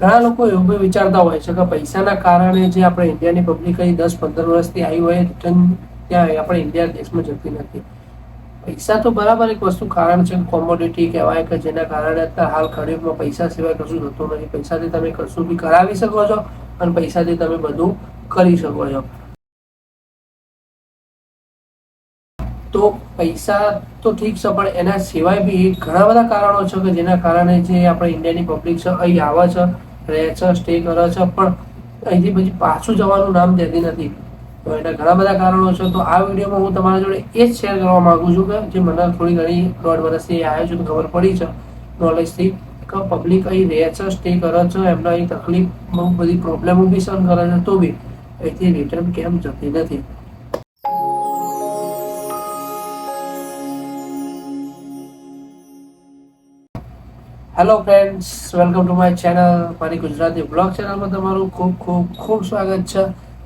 ઘણા લોકો એવું બી વિચારતા હોય છે કે પૈસાના કારણે જે આપણે ઇન્ડિયાની પબ્લિક અહીં દસ, પંદર વર્ષથી આવી હોય રિટર્ન ત્યાં આપણે ઇન્ડિયા દેશમાં જતી નથી. પૈસા તો બરાબર એક વસ્તુ કારણ છે કોમોડિટી કહેવાય કે જેના કારણે અત્યારે હાલ ખરીદમાં પૈસા સિવાય કશું થતું નથી. પૈસાથી તમે કશું બી કરાવી શકો છો અને પૈસાથી તમે બધું કરી શકો છો. પૈસા તો ઠીક છે, પણ એના સિવાય બી ઘણા બધા કારણો છે કે જેના કારણે જે આપણે ઇન્ડિયાની પબ્લિક છે, અહીં આવે છે, રહે છે સ્ટે કરે છે, પણ અહીંથી પછી પાછું જવાનું નામ દેતી નથી. તો એના ઘણા બધા કારણો છે. તો આ વિડીયોમાં હું તમારા જોડે એ જ શેર કરવા માગું છું કે જે મને થોડી ઘણી દોઢ વર્ષથી આવ્યો છું ખબર પડી છે. નોલેજથી કે પબ્લિક અહીં રહે છે સ્ટે કરે છે, એમને અહીં તકલીફ, બહુ બધી પ્રોબ્લેમો બી સહન કરે છે, તો બી અહીંથી રિટર્ન કેમ જતી નથી. Hello friends welcome to my channel મારી ગુજરાતી બ્લોગ ચેનલમાં તમારું ખૂબ ખૂબ ખૂબ સ્વાગત છે.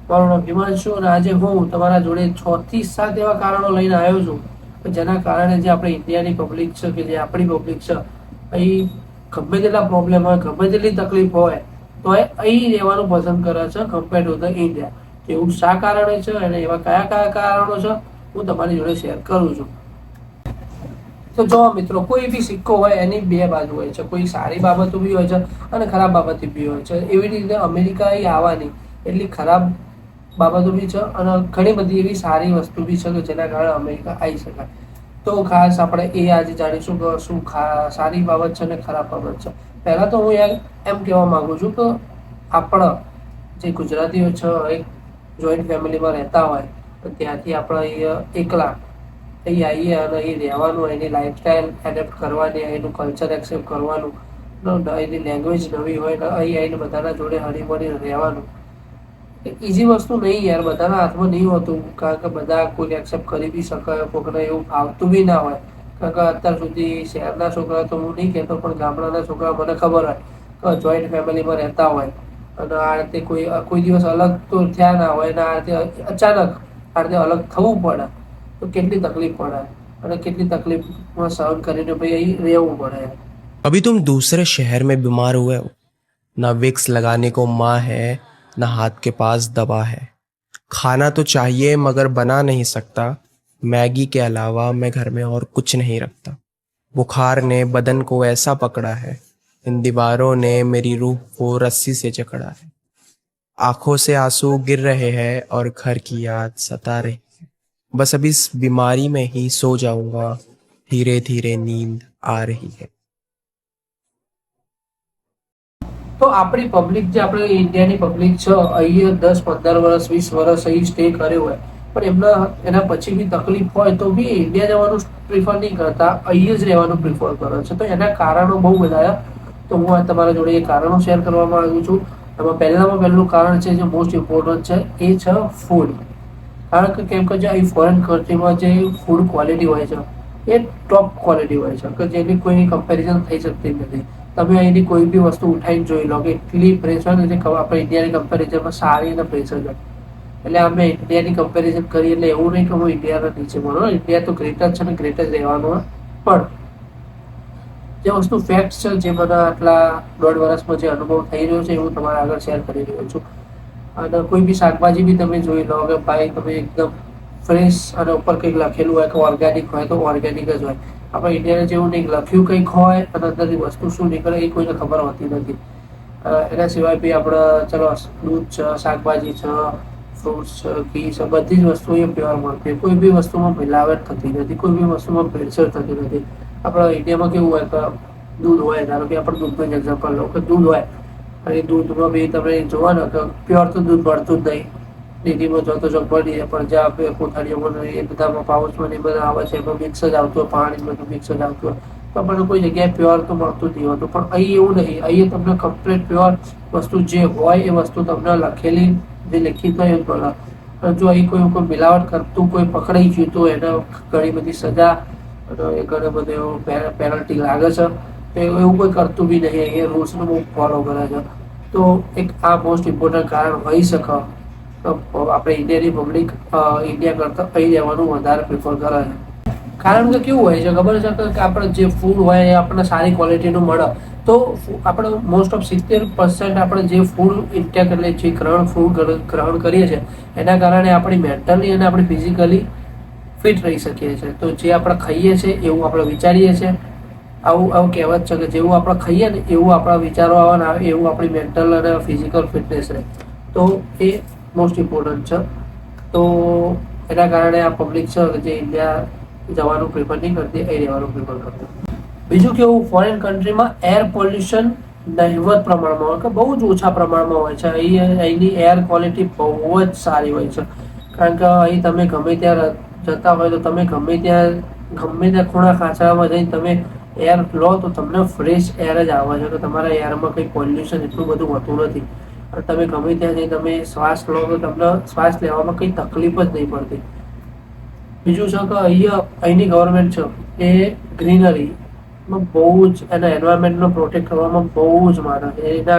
મારું નામ હિમાંશુ અને આજે હું તમારા જોડે છ થી સાત એવા કારણો લઈને આવ્યો છું. જેના કારણે જે આપણે ઇન્ડિયાની પબ્લિક છે કે જે આપણી પબ્લિક છે, અહીં ગમે તેટલા પ્રોબ્લેમ હોય, ગમે તેટલી તકલીફ હોય, તો એ અહીં રહેવાનું પસંદ કરે છે કમ્પેર ટુ ધ ઇન્ડિયા એવું શા કારણે છે અને એવા કયા કયા કારણો છે, હું તમારી જોડે શેર કરું છું. તો જો મિત્રો, કોઈ બી સિક્કો હોય, એની બે બાજુ હોય છે. કોઈ સારી બાબતો બી હોય છે અને ખરાબ બાબતો બી હોય છે. એવી રીતે અમેરિકા એ આવવાની એટલી ખરાબ બાબતો બી છે અને ઘણી બધી એવી સારી વસ્તુ બી છે કે જેના કારણે અમેરિકા આવી શકાય. તો ખાસ આપણે એ આજે જાણીશું કે શું સારી બાબત છે અને ખરાબ બાબત છે. પહેલાં તો હું એમ કહેવા માંગુ છું કે આપણા જે ગુજરાતીઓ છે, એક જોઈન્ટ ફેમિલીમાં રહેતા હોય, તો ત્યાંથી આપણે એકલા અહીં આવીએ અને અહીં રહેવાનું, એની લાઈફસ્ટાઈલ એડેપ્ટ કરવાની, એનું કલ્ચર એક્સેપ્ટ કરવાનું. ન- એની લેંગ્વેજ નવી હોય ને અહીં આવીને બધાના જોડે હળીમળીને રહેવાનું. ઇઝી વસ્તુ નહીં યાર, બધાના હાથમાં નહીં હોતું. કારણ કે બધા કોઈ એક્સેપ્ટ કરી બી શકે કોઈકને એવું ફાવતું બી ના હોય. કારણ કે અત્યાર સુધી શહેરના છોકરા તો હું નહીં કહેતો, પણ ગામડાના છોકરા મને ખબર હોય કે જોઈન્ટ ફેમિલીમાં રહેતા હોય. અને આ રીતે કોઈ કોઈ દિવસ અલગ તો થયા ના હોય અને આ રીતે અચાનક આ રીતે અલગ થવું પડે. તો કેટલી તકલીફ પડે અને કેટલી તકલીફમાં સહન કરીને ભાઈ અહીં રહેવું પડે अभी तुम दूसरे शहर में बीमार हुए हो ना विक्स लगाने को माँ है ना हाथ के पास दवा है खाना तो चाहिए मगर बना नहीं सकता मैगी के अलावा मैं घर में और कुछ नहीं रखता बुखार ने बदन को ऐसा पकड़ा है इन दीवारों ने मेरी रूह को रस्सी से जकड़ा है आंखों से आंसू गिर रहे हैं और घर की याद सता रही है बस अब इस बीमारी में ही सो जाऊंगा धीरे धीरे नींद आ रही है તો આપણી પબ્લિક જે આપણે ઇન્ડિયાની પબ્લિક છે અહીં દસ પંદર વર્ષ વીસ વર્ષ અહીં સ્ટે કર્યો હોય પણ એમના એના પછી બી તકલીફ હોય તો બી ઇન્ડિયા જવાનું પ્રિફર નહીં કરતા અહીં જ રહેવાનું પ્રિફર કરે છે તો એના કારણો બહુ બધા છે. તો હું આ તમારા જોડે એ કારણો શેર કરવા માંગુ છું એમાં પહેલામાં પહેલું કારણ છે જે મોસ્ટ ઇમ્પોર્ટન્ટ છે એ છે ફૂડ કારણ કે કેમ કે જે ફોરેન કન્ટ્રીમાં જે ફૂડ ક્વોલિટી હોય છે, એ ટોપ ક્વોલિટી હોય છે, કે જેની કોઈ કમ્પેરિઝન થઈ શકતી નથી. તમે અહીંની કોઈ બી વસ્તુ ઉઠાવીને જોઈ લો કે એટલી ફ્રેશ હોય ને જે આપણે ઇન્ડિયાની કમ્પેરિઝનમાં સારી અને ફ્રેશ હોય એટલે અમે ઇન્ડિયાની કમ્પેરિઝન કરીએ એટલે એવું નહીં કે હું ઇન્ડિયાના નીચે બોલો ઇન્ડિયા તો ગ્રેટ છે ને ગ્રેટ જ રહેવાનું પણ જે વસ્તુ ફેક્ટ છે, જે મને આટલા દોઢ વર્ષમાં જે અનુભવ થઈ રહ્યો છે, એ હું તમારા આગળ શેર કરી રહ્યો છું. અને કોઈ બી શાકભાજી બી તમે જોઈ લો કે ભાઈ તમે એકદમ ફ્રેશ અને ઉપર કંઈક લખેલું હોય કે ઓર્ગેનિક હોય તો ઓર્ગેનિક જ હોય. આપણે ઇન્ડિયાને જેવું નહીં લખ્યું કંઈક હોય અને અંદરથી વસ્તુ શું નીકળે એ કોઈને ખબર હોતી નથી. એના સિવાય બી આપણે, ચલો, દૂધ છે, શાકભાજી છે ફ્રૂટ્સ છે, ઘી છે, બધી જ વસ્તુ એ પ્યોર મળતી કોઈ બી વસ્તુમાં મિલાવટ થતી નથી, કોઈ બી વસ્તુમાં ભેળસેળ થતી નથી. આપણે ઇન્ડિયામાં કેવું હોય કે દૂધ હોય, ધારો કે આપણે દૂધનું જ એક્ઝામ્પલ લો કે દૂધ હોય અને દૂધમાં બી તમે જોવા ને કે પ્યોર તો દૂધ મળતું જ નહીં. ડેરીમાં જોતો જો જાય પણ જે આપણે કોથળીઓમાં એ બધામાં પાઉચમાં એ બધા આવે છે, એમાં મિક્સ જ આવતું પાણી બધું મિક્સ જ આવતું તો આપણને કોઈ જગ્યાએ પ્યોર તો મળતું નહીં હોતું. પણ અહીં એવું નહીં, અહીં તમને કમ્પ્લીટ પ્યોર વસ્તુ જે હોય એ વસ્તુ તમને લખેલી, જે લખી હોય એ મળે. જો અહીં કોઈ કોઈ મિલાવટ કરતું કોઈ પકડાઈ ગયું તો એને ઘણી બધી સજા અને એ ઘણો બધો પેનલ્ટી લાગે છે. તો એવું કોઈ કરતું બી નહીં. અહીંયા રૂલ્સને બહુ ફોલો કરે છે. તો એક આ મોસ્ટ ઇમ્પોર્ટન્ટ કારણ હોઈ શકે. આપણે ઇન્ડિયાની પબ્લિક ઇન્ડિયા કરતાં અહીં રહેવાનું વધારે પ્રિફર કરે છે. કારણ કે કેવું હોય છે, ખબર છે કે આપણે જે ફૂડ હોય એ આપણને સારી ક્વોલિટીનું મળે. તો આપણે મોસ્ટ ઓફ સિત્તેર પર્સન્ટ આપણે જે ફૂડ ઇન્ટેક એટલે જે ગ્રહણ ફૂડ ગ્રહણ કરીએ છીએ, એના કારણે આપણી મેન્ટલી અને આપણી ફિઝિકલી ફિટ રહી શકીએ છીએ. તો જે આપણે ખાઈએ છીએ એવું આપણે વિચારીએ છીએ. આવું આવું કહેવત છે કે જેવું આપણે ખાઈએ ને એવું આપણા વિચારો આવવાના આવે, એવું આપણી મેન્ટલ અને ફિઝિકલ ફિટનેસ રહે. તો એ મોસ્ટ ઇમ્પોર્ટન્ટ છે. તો એના કારણે આ પબ્લિક છે જે ઇન્ડિયા જવાનું પ્રિફર નહીં કરતી, એ રહેવાનું પ્રિફર કરતી. બીજું કેવું ફોરેન કન્ટ્રીમાં એર પોલ્યુશન નહિવત પ્રમાણમાં હોય, કે બહુ જ ઓછા પ્રમાણમાં હોય છે. અહીં, અહીંની એર ક્વોલિટી બહુ જ સારી હોય છે. કારણ કે અહીં તમે ગમે ત્યાં જતા હોય તો તમે ગમે ત્યાં ગમે ત્યાં ખૂણા ખાંચામાં જઈને તમે એર લો તો તમને ફ્રેશ એર જ આવે છે. કે તમારા એરમાં કંઈ પોલ્યુશન એટલું બધું હોતું નથી. અને તમે ગમે ત્યાં જઈને તમે શ્વાસ લો તો તમને શ્વાસ લેવામાં કંઈ તકલીફ જ નહીં પડતી. બીજું છે કે અહીંયા અહીંની ગવર્મેન્ટ છે એ ગ્રીનરી બહુ જ એના એન્વાયરમેન્ટનો પ્રોટેક્ટ કરવામાં બહુ જ માને છે. એના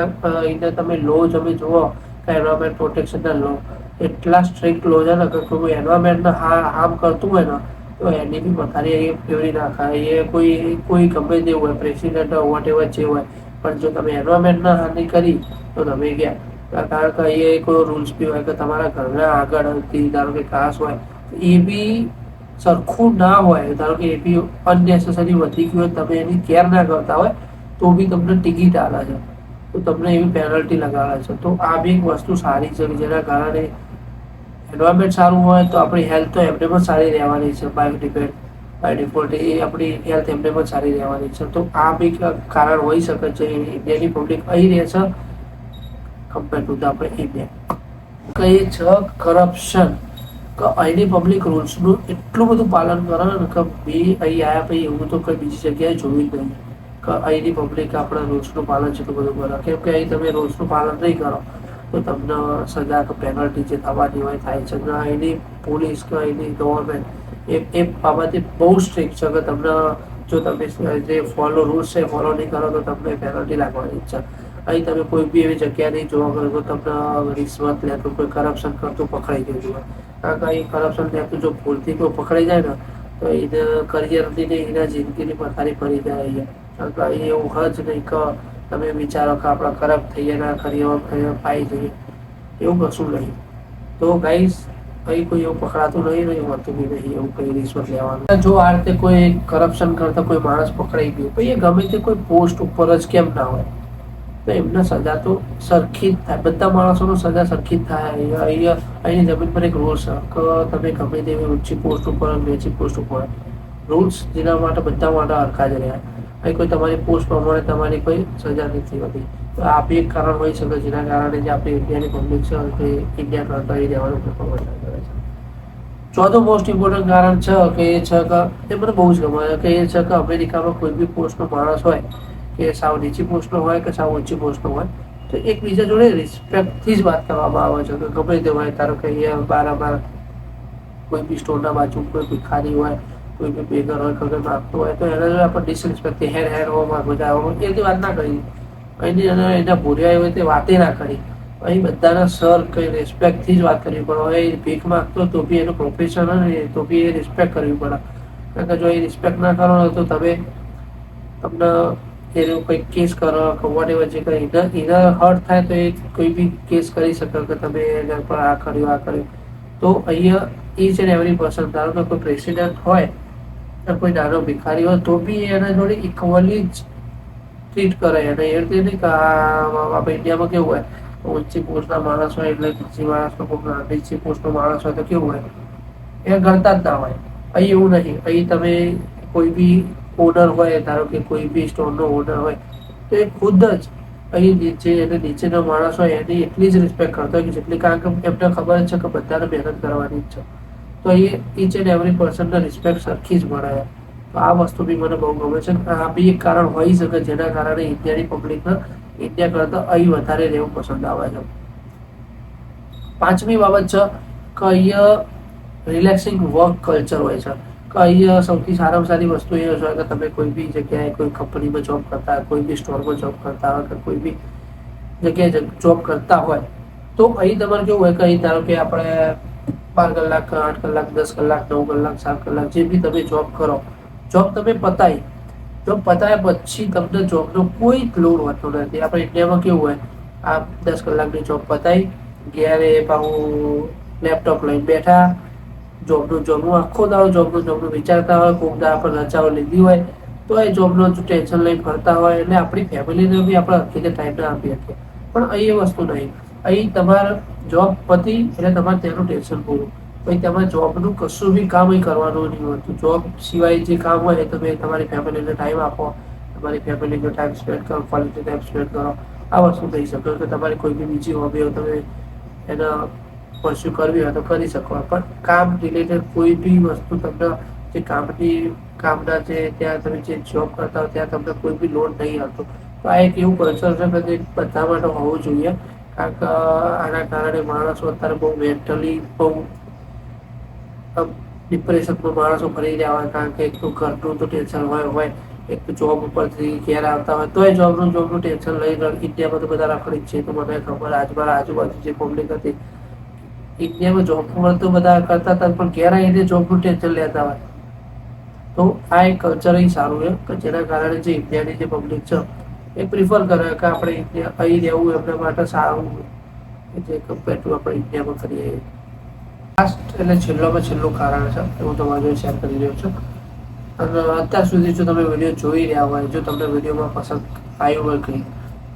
અ, તમે લો તમે જુઓ કે એન્વાયરમેન્ટ પ્રોટેક્શનના લો. એટલા સ્ટ્રિક્ટ લો છે ને કે કોઈ એન્વાયરમેન્ટને હાર્મ કરતું હોય ને તો એની બી એ ફેવરી નાખાય એ કોઈ કોઈ ગમે તે હોય પ્રેસિડેન્ટ વોટ એવર જે હોય. પણ જો તમે એન્વાયરમેન્ટના હાનિ કરી, તો તમે ગયા. કારણ કે એ કોઈ રૂલ્સ બી હોય કે તમારા ઘરના આગળથી ધારો કે ઘાસ હોય એ બી સરખું ના હોય. ધારો કે એ બી અનનેસેસરી વધી ગયું હોય, તમે એની કેર ના કરતા હોય, તો બી તમને ટિકિટ આવે છે. તો તમને એવી પેનલ્ટી લગાવે છે. તો આ બી એક વસ્તુ સારી છે જેના કારણે એન્વાયરમેન્ટ સારું હોય તો આપણી હેલ્થ તો એમને પણ સારી રહેવાની છે બાય ડિપેન્ડ બાય ડિફોલ્ટ એ આપણી હેલ્થ એમને પણ સારી રહેવાની છે. તો આ બી કારણ હોઈ શકે છે ઇન્ડિયાની પબ્લિક અહીં રહે છે કમ્પેર ટુ આપણે ઇન્ડિયા કહીએ છે કરપ્શન કે અહીંની પબ્લિક રૂલ્સનું એટલું બધું પાલન કરે ને કે બી અહીં આવ્યા પછી એવું તો કંઈ બીજી જગ્યાએ જોયું જ નહીં. કે અહીંની પબ્લિક આપણા રૂલ્સનું પાલન છે તો બધું કરે. કેમ કે અહીં તમે રૂલ્સનું પાલન નહીં કરો. તો તમને સજા કે પેનલ્ટી જે થવાની હોય, થાય છે. ને, એની પોલીસ કે એની ગવર્મેન્ટ એ એ બાબતે બહુ સ્ટ્રિક્ટ છે કે તમને જો તમે જે ફોલો રૂલ્સ છે ફોલો નહીં કરો તો તમને પેનલ્ટી લાગવાની છે. અહીં તમે કોઈ બી એવી જગ્યા નહીં જોવા કરો તો તમને રિશ્વત લેતું, કોઈ કરપ્શન કરતું પકડાઈ ગયું હોય. કારણ કે અહીં કરપ્શન લેતું જો ભૂલથી કોઈ પકડાઈ જાય ને, તો એને કરિયરની ને એના જિંદગીની પથારી પડી જાય અહીંયા. કારણ કે અહીં એવું હજ નહીં કે તમે વિચારો કે આપણે કરપ્ટ થઈએ ના કરીએ પાઈ જઈએ. એવું કશું નહીં. તો ગાઈસ અહીં કોઈ એવું પકડાતું નહીં નહીં હોતું બી નહીં, એવું કઈ રિશ્વત લેવાનું. જો આ રીતે કોઈ કરપ્શન કરતા કોઈ માણસ પકડાઈ ગયું, તો એ ગમે તે કોઈ પોસ્ટ ઉપર જ કેમ ના હોય? તો એમને સજા તો સરખી જ થાય. બધા માણસોનો સજા સરખી જ થાય. અહીંયા અહીંની જમીન પર એક રોલ છે કે તમે ગમે તેવી ઊંચી પોસ્ટ ઉપર નીચી પોસ્ટ ઉપર રૂલ્સ જેના માટે બધા માટે હરખા જ રહ્યા. અહીં કોઈ તમારી પોસ્ટ પ્રમાણે તમારી કોઈ સજા નથી હોતી તો આ એક કારણ હોઈ શકે જેના કારણે જે આપણી ઇન્ડિયાની પબ્લિક છે, તે ઇન્ડિયા કરતા અહીં રહેવાનું પ્રેફર કરે છે. ચોથું મોસ્ટ ઇમ્પોર્ટન્ટ કારણ છે કે એ છે કે એ મને બહુ જ ગમે છે કે એ છે કે અમેરિકામાં કોઈ બી પોસ્ટનો માણસ હોય, કે સાવ નીચી પોસ્ટનો હોય કે સાવ ઊંચી પોસ્ટનો હોય, તો એકબીજા જોડે રિસ્પેક્ટથી જ વાત કરવામાં આવે છે. કે ગમે તે હોય, ધારો કે અહીંયા બારાબાર કોઈ બી સ્ટોરના બાજુ કોઈ ભિખારી હોય કોઈ બી બેગર હોય ખગર માગતો હોય તો એના આપણે ડિસરિસ્પેક્ટ હેર હેર હોવા બધા હોવા એની વાત ના કરી. અહીંની અને એના ભૂર્યા હોય તે વાતે ના કરી. અહીં બધાના સર કઈ રિસ્પેક્ટથી જ વાત કરવી પડે. એ ભીખ માગતો તો બી એનું પ્રોફેશન હોય તો બી એ રિસ્પેક્ટ કરવી પડે. કારણ કે જો એ રિસ્પેક્ટ ના કરો તો તમે તમને એનો કંઈક કેસ કરો કે વોટ એવર જે કંઈ ઇનર હર્ટ થાય તો એ કોઈ બી કેસ કરી શકો કે તમે એના પર આ કર્યું આ કર્યું. તો અહીંયા ઈચ એન્ડ એવરી પર્સન, ધારો કે કોઈ પ્રેસિડેન્ટ હોય કોઈ નાનો ભિખારી હોય તો બી એને જોડે ઇક્વલી જ ટ્રીટ કરે. એને એ રીતે નહીં કે આપણે ઇન્ડિયામાં કેવું હોય? ઊંચી પોસ્ટના માણસ હોય એટલે નીચી માણસનો કોઈ નીચી પોસ્ટનો માણસ હોય તો કેવું હોય? એ ગણતા જ ના હોય. અહીં એવું નહીં. અહીં તમે કોઈ બી ઓનર હોય, ધારો કે કોઈ બી સ્ટોરનો ઓનર હોય, તો એ ખુદ જ અહીં નીચે એને નીચેનો માણસ હોય, એની એટલી જ રિસ્પેક્ટ કરતો હોય કે જેટલી કારણ કે એમને ખબર છે કે બધાને મહેનત કરવાની જ છે. તો અહીં ઈચ એન્ડ એવરી પર્સનને રિસ્પેક્ટ સરખી જ મળે. તો આ વસ્તુ બી મને બહુ ગમે છે. આ બી એક કારણ હોઈ શકે જેના કારણે ઇન્ડિયાની પબ્લિકને ઇન્ડિયા કરતાં અહીં વધારે રહેવું પસંદ આવે છે. પાંચમી બાબત છે કે અહીંયા રિલેક્સિંગ વર્ક કલ્ચર હોય છે. કે અહીંયા સૌથી સારામાં સારી વસ્તુ એ છે કે તમે કોઈ બી જગ્યાએ કોઈ કંપનીમાં જોબ કરતા હોય કોઈ બી સ્ટોરમાં જોબ કરતા હોય કે કોઈ બી જગ્યાએ જોબ કરતા હોય. તો અહીં તમારે કેવું હોય કે અહીં ધારો કે આપણે બાર કલાક, આઠ કલાક, દસ કલાક, નવ કલાક, સાત કલાક, જે બી તમે જોબ કરો જોબ તમે પતાવી જોબ પતાવ્યા પછી તમને જોબનો કોઈ લોડ હોતો નથી. આપણે ઇન્ડિયામાં કેવું હોય, આ દસ કલાકની જોબ પતાવી ઘેરે પાછું લેપટોપ લઈને બેઠા જોબનું જોબનું આખો દાડો જોબનું જોબનું વિચારતા હોય, કોક દાડા પર રજાઓ લીધી હોય, તો એ જોબનું ટેન્શન લઈને ફરતા હોય એટલે આપણી ફેમિલીને બી આપણે હકીકત ટાઈમ ના આપી શકીએ પણ અહીં એ વસ્તુ નહીં. અહીં તમારા જોબ પતી એટલે તમારે તેનું ટેન્શન પૂરું. પછી તમારે જોબનું કશું બી કામ કરવાનું નહીં હોતું જોબ સિવાય જે કામ હોય એ તમે તમારી ફેમિલીને ટાઈમ આપો. તમારી ફેમિલીનો ટાઈમ સ્પેન્ડ કરો ક્વોલિટી ટાઈમ સ્પેન્ડ કરો. આ વસ્તુ થઈ શકે. કે તમારી કોઈ બી બીજી હોબી હોય તમે એના પરસ્યુ કરવી હોય તો કરી શકો. પણ કામ રિલેટેડ કોઈ બી વસ્તુ તમને જે કામની, કામના જે ત્યાં તમે જે જોબ કરતા હોય, ત્યાં તમને કોઈ બી લોન નહીં આવતો. તો આ એક એવું કલ્ચર છે કે બધા માટે હોવું જોઈએ. કારણ કે, આના કારણે માણસો અત્યારે બહુ મેન્ટલી બહુ ડિપ્રેશનમાં માણસો ફરી રહ્યા હોય, કારણ કે એક તો ઘરનું તો ટેન્શન હોય હોય, એક તો જોબ ઉપરથી ઘેર આવતા હોય તો એ જોબનું જોબનું ટેન્શન લઈ ઇન્ડિયામાં તો બધા રખડી છે, તો મને ખબર આજ મારા આજુબાજુ જે પબ્લિક હતી ઇન્ડિયામાં જોબ પર તો બધા કરતા હતા, પણ ઘેર આવીને જોબનું ટેન્શન લેતા હોય. તો આ એક કલ્ચર સારું છે, કે જેના કારણે જે ઇન્ડિયાની જે પબ્લિક છે એ પ્રિફર કરે કે આપણે અહીં રહેવું એમના માટે સારું જે કમ્પેર ટુ આપણે ઇન્ડિયામાં કરીએ. લાસ્ટ એટલે છેલ્લામાં છેલ્લું કારણ છે. એ હું તમારી જોડે શેર કરી રહ્યો છું. અને અત્યાર સુધી જો તમે વીડિયો જોઈ રહ્યા હોય, જો તમને વિડીયોમાં પસંદ આવ્યું હોય કંઈ,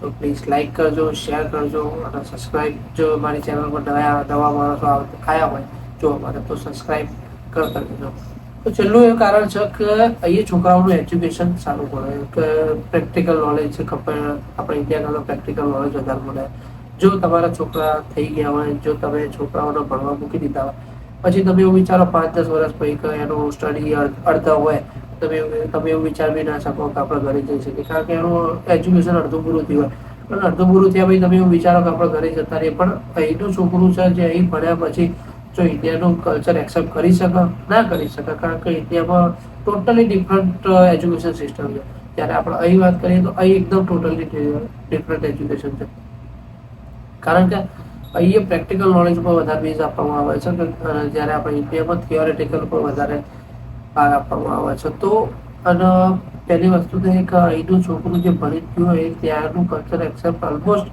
તો પ્લીઝ લાઇક કરજો શેર કરજો અને સબસ્ક્રાઈબ જો મારી ચેનલ પર નવા નવા માણસો આવ- આવ્યા હોય જો અમારે તો સબસ્ક્રાઈબ કરતા દેજો. તો છેલ્લું એ કારણ છે કે અહીંયા છોકરાઓનું એજ્યુકેશન સારું પડે, કે પ્રેક્ટિકલ નોલેજ કમ્પેર આપણે ઇન્ડિયાનો પ્રેક્ટિકલ નોલેજ વધારે મળે. જો તમારા છોકરા થઈ ગયા હોય, જો તમે છોકરાઓને ભણવા મૂકી દીધા હોય, પછી તમે એવું વિચારો પાંચ દસ વર્ષ પછી કે એનું સ્ટડી અડધા હોય, તમે તમે એવું વિચારવી ના શકો કે આપણે ઘરે જઈ શકીએ, કારણ કે એનું એજ્યુકેશન અડધું પૂરું થયું હોય. પણ અડધું પૂરું થયા પછી તમે એવું વિચારો કે આપણે ઘરે જતા રહીએ, પણ અહીંનું છોકરું છે જે અહીં ભણ્યા પછી જો ઇન્ડિયાનું કલ્ચર એક્સેપ્ટ કરી શકે, ના કરી શકે, કારણ કે ઇન્ડિયામાં ટોટલી ડિફરન્ટ એજ્યુકેશન સિસ્ટમ છે. જ્યારે આપણે અહીં વાત કરીએ તો અહીં એકદમ ટોટલી ડિફરન્ટ એજ્યુકેશન છે. કારણ કે અહીંયા પ્રેક્ટિકલ નોલેજ પર વધારે બેઝ આપવામાં આવે છે કે જ્યારે આપણે ઇન્ડિયામાં થિયોરેટિકલ પર વધારે ભાર આપવામાં આવે છે, તો અને પહેલી વસ્તુ તો એક અહીંનું છોકરું જે ભણી ગયું હોય ત્યાંનું કલ્ચર એક્સેપ્ટ ઓલમોસ્ટ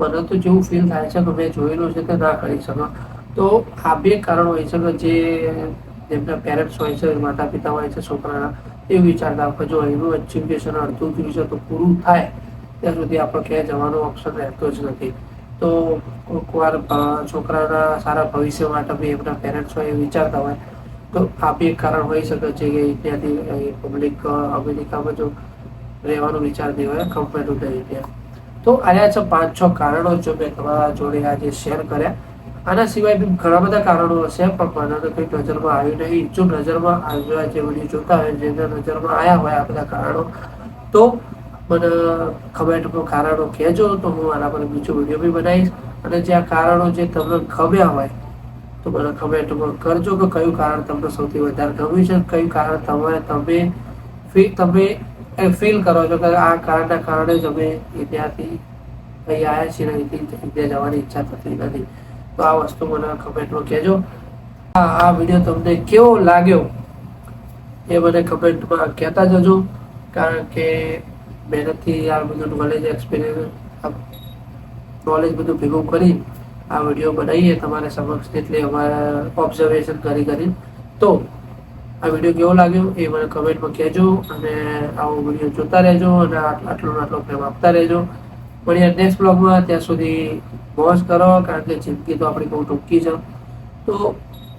મને તો જેવું ફીલ થાય છે કે મેં જોયેલું છે તે ના કરી શકો તો આ બે કારણ હોય છે જે જેમના પેરેન્ટ્સ હોય છે માતા પિતા હોય છે, છોકરાના, એ વિચારતા કે જો એનું એજ્યુકેશન અડધું થયું છે તો પૂરું થાય, ત્યાં સુધી આપણે ક્યાંય જવાનો ઓપ્શન રહેતો જ નથી. તો કોઈક વાર છોકરાના સારા ભવિષ્ય માટે બી એમના પેરેન્ટ્સ હોય એ વિચારતા હોય. તો આ બી કારણ હોઈ શકે છે કે ત્યાંથી પબ્લિક અમેરિકામાં જો રહેવાનું વિચારતી હોય કમ્પેર ટુ ધ ઇન્ડિયા તો આયા છે પાંચ છ કારણો જો મેં તમારા જોડે આજે શેર કર્યા. આના સિવાય બી ઘણા બધા કારણો હશે, પણ મને તો કંઈ નજરમાં આવ્યું નહીં. જો નજરમાં આવ્યા જે વીડિયો જોતા હોય, જેના નજરમાં આવ્યા હોય આ બધા કારણો, તો મને કમેન્ટમાં કારણો કહેજો, તો હું આના પર બીજો વીડિયો બી બનાવીશ. અને જે આ કારણો જે તમને ગમ્યા હોય, તો મને કમેન્ટમાં કરજો કે કયું કારણ તમને સૌથી વધારે ગમ્યું છે, કયું કારણ તમારે તમે ફી- તમે ફીલ કરો છો કે આ કારણના કારણે જ અમે ત્યાંથી અહીં આવ્યા છીએ અહીંથી જવાની ઈચ્છા થતી નથી. તો આ વસ્તુ મને કમેન્ટમાં કહેજો. આ વીડિયો તમને કેવો લાગ્યો એ મને કમેન્ટમાં કહેતા જજો. કારણ કે મહેનતથી આ બધું નોલેજ એક્સપિરિયન્સ નોલેજ બધું ભેગું કરી આ વીડિયો બનાવીએ તમારે સમક્ષ એટલે અમારા ઓબ્ઝર્વેશન કરી કરી. તો આ વીડિયો કેવો લાગ્યો એ મને કમેન્ટમાં કહેજો અને આવો વીડિયો જોતા રહેજો અને આટ- આટલો આટલો પ્રેમ આપતા રહેજો. મળીએ નેક્સ્ટ બ્લોગમાં ત્યાં સુધી મોજ કરો, કારણ કે જિંદગી તો આપણી બહુ ટૂંકી છે. તો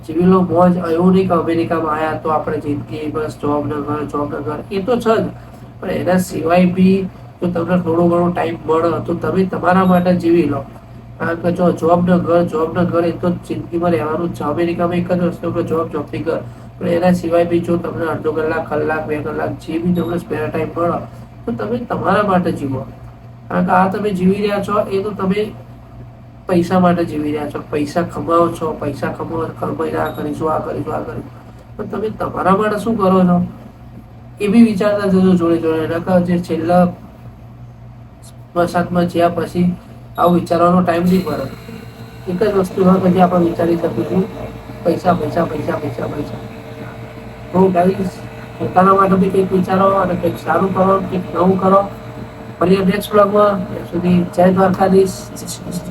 જીવી લો મોજ, એવું નહીં કે અમેરિકામાં આવ્યા તો આપણે જિંદગી, બસ જોબ ન ઘર જોબ ન ઘર એ તો છે જ. પણ એના સિવાય બી જો તમને થોડો ઘણો ટાઈમ મળે, તો તમે તમારા માટે જીવી લો. કારણ કે જો જોબ ન ઘર જોબ ન ઘર એ તો જિંદગીમાં રહેવાનું છે. અમેરિકામાં એક જ વસ્તુ કે જોબ જોબથી ઘર પણ એના સિવાય બી જો તમને અડધો કલાક કલાક, બે કલાક જે બી તમને સ્પેર ટાઈમ મળે, તો તમે તમારા માટે જીવો. કારણ કે આ તમે જીવી રહ્યા છો, એ તો તમે પૈસા માટે જીવી રહ્યા છો. પૈસા કમાવો છો, પૈસા કમાવો કમાઈને આ કરીશું આ કરીશું આ કરીશું. પણ તમે તમારા માટે શું કરો છો? એ બી વિચારતા જજો જોડે જોડે. એના જે છેલ્લા વરસાદમાં જ્યાં પછી આવું વિચારવાનો ટાઈમ નહીં મળે એક જ વસ્તુ હોય પછી આપણે વિચારી શકીશું. પૈસા પૈસા પૈસા પૈસા પૈસા. હું ગાઈસ પોતાના માટે બી કંઈક વિચારો અને કંઈક સારું કરો કંઈક નવું કરો મળીએ નેક્સ્ટ બ્લોગમાં સુધી જય દ્વારકાધીશ. જય શ્રી કૃષ્ણ